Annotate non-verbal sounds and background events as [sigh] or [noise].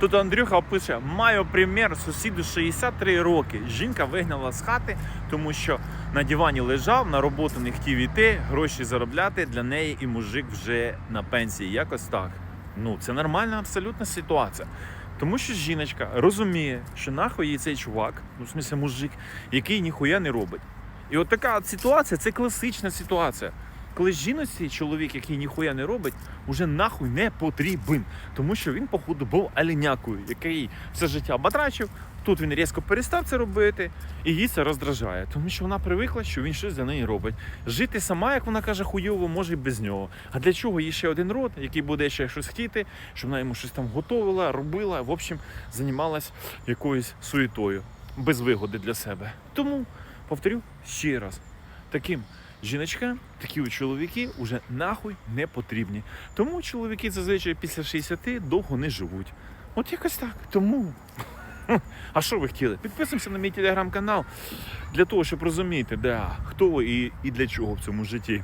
Тут Андрюха пише: маю примір сусіду 63 роки. Жінка вигнала з хати, тому що на дивані лежав, на роботу не хотів іти, гроші заробляти для неї і мужик вже на пенсії. Якось так. Ну, це нормальна абсолютна ситуація. Тому що жіночка розуміє, що нахуй їй цей чувак, ну в смысле мужик, який ніхуя не робить. І от така ситуація це класична ситуація. Коли жіночці чоловік, який ніхуя не робить, уже нахуй не потрібен. Тому що він, походу, був оленякою, який все життя батрачив. Тут він різко перестав це робити, і її це роздражає, тому що вона привикла, що він щось для неї робить. Жити сама, як вона каже, хуйово може і без нього. А для чого їй ще один род, який буде ще щось хотіти, щоб вона йому щось там готувала, робила, в общем, займалась якоюсь суєтою без вигоди для себе. Тому повторю ще раз, таким жіночкам, такі чоловіки вже нахуй не потрібні. Тому чоловіки зазвичай після 60 довго не живуть. От якось так. Тому. [laughs] А що ви хотіли? Підписуємося на мій телеграм-канал для того, щоб розуміти, да, хто ви і, і для чого в цьому житті.